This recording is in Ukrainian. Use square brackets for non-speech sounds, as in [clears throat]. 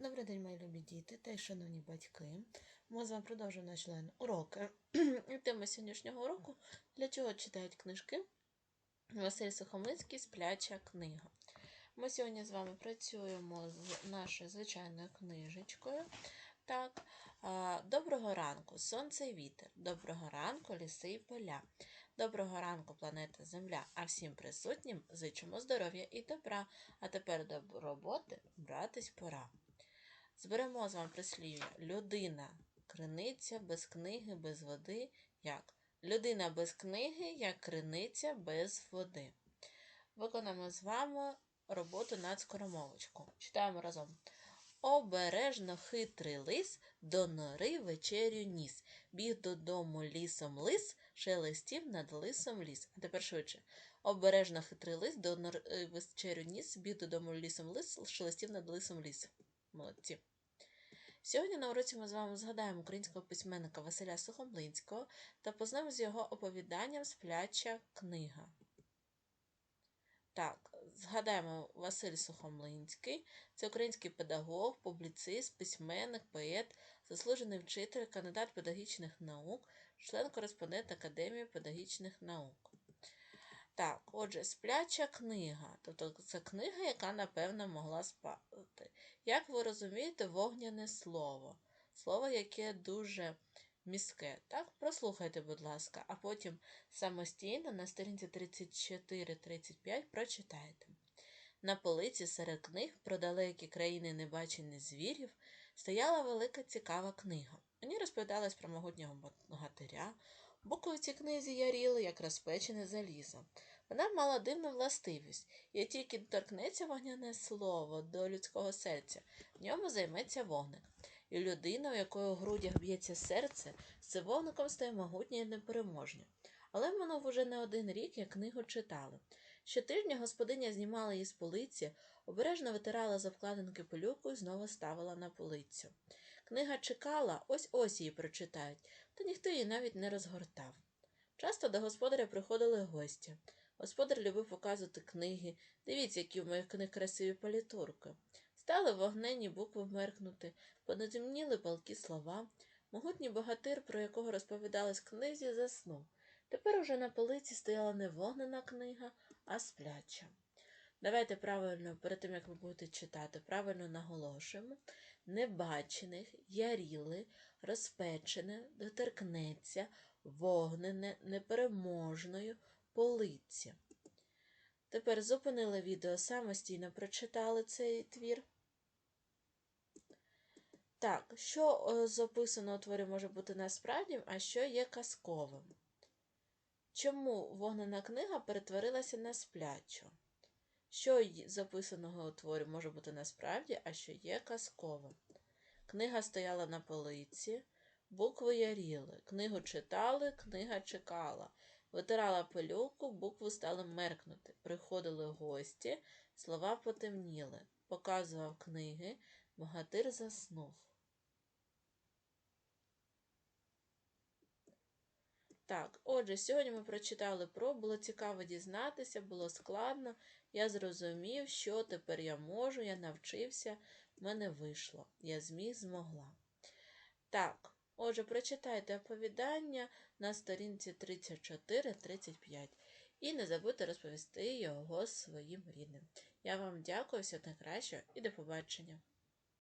Добрий день, мої любі діти та й шановні батьки. Ми з вами продовжуємо наш член уроки. [clears throat] Тема сьогоднішнього уроку для чого читають книжки Василь Сухомлинський Спляча книга. Ми сьогодні з вами працюємо з нашою звичайною книжечкою. Так, доброго ранку, сонце і вітер. Доброго ранку, ліси і поля. Доброго ранку, планета Земля. А всім присутнім зичимо здоров'я і добра. А тепер до роботи братись пора. Зберемо з вами прислів'я. Людина криниця без книги, без води. Як? Людина без книги, як криниця без води. Виконаємо з вами роботу над скоромовочку. Читаємо разом. Обережно хитрий лис до нори вечерю ніс. Біг додому лісом лис, шелестів над лисом ліс. А тепер швидше. Обережно хитрий лис до нори вечерю ніс, біг додому лісом лис, шелестів над лисом ліс. Молодці. Сьогодні на уроці ми з вами згадаємо українського письменника Василя Сухомлинського та познаємо з його оповіданням Спляча книга. Так, згадаємо Василь Сухомлинський. Це український педагог, публіцист, письменник, поет, заслужений вчитель, кандидат педагогічних наук, член-кореспондент Академії педагогічних наук. Так, отже, спляча книга. Тобто це книга, яка, напевно, могла спати. Як ви розумієте, вогняне слово. Слово, яке дуже міське. Так, прослухайте, будь ласка, а потім самостійно на сторінці 34-35 прочитайте. На полиці серед книг про далекі країни небачених звірів стояла велика цікава книга. Мені розповідалось про могутнього богатиря. Букви в книзі яріли, як розпечене залізо. Вона мала дивну властивість, і тільки торкнеться вогняне слово до людського серця, в ньому займеться вогник. І людина, у якої у грудях б'ється серце, з цим вогником стає могутня і непереможня. Але минув уже не один рік, як книгу читали. Щотижня господиня знімала її з полиці, обережно витирала з обкладинки пилюку і знову ставила на полицю. Книга чекала, ось ось її прочитають, та ніхто її навіть не розгортав. Часто до господаря приходили гості. Господар любив показувати книги. Дивіться, які в моїх книг красиві палітурки. Стали вогненні букви меркнути, понатемніли палкі слова. Могутній богатир, про якого розповідалось в книзі, заснув. Тепер уже на полиці стояла не вогнена книга, а спляча. Давайте правильно, перед тим як ви будете читати, правильно наголошуємо. Небачених, яріли, розпечене, доторкнеться, вогнене, непереможною, полиці. Тепер зупинили відео, самостійно прочитали цей твір. Так, що е, записано у творі може бути насправді, а що є казковим? Чому вогнена книга перетворилася на сплячу? Що записаного у творі може бути насправді, а що є казковим? Книга стояла на полиці, букви яріли. Книгу читали, книга чекала. Витирала пилюку, букви стали меркнути. Приходили гості, слова потемніли. Показував книги, богатир заснув. Так, отже, сьогодні ми прочитали про, було цікаво дізнатися, було складно. Я зрозумів, що тепер я можу, я навчився, в мене вийшло. Я зміг, змогла. Так, отже, прочитайте оповідання на сторінці 34-35 і не забудьте розповісти його своїм рідним. Я вам дякую, всього найкращого і до побачення.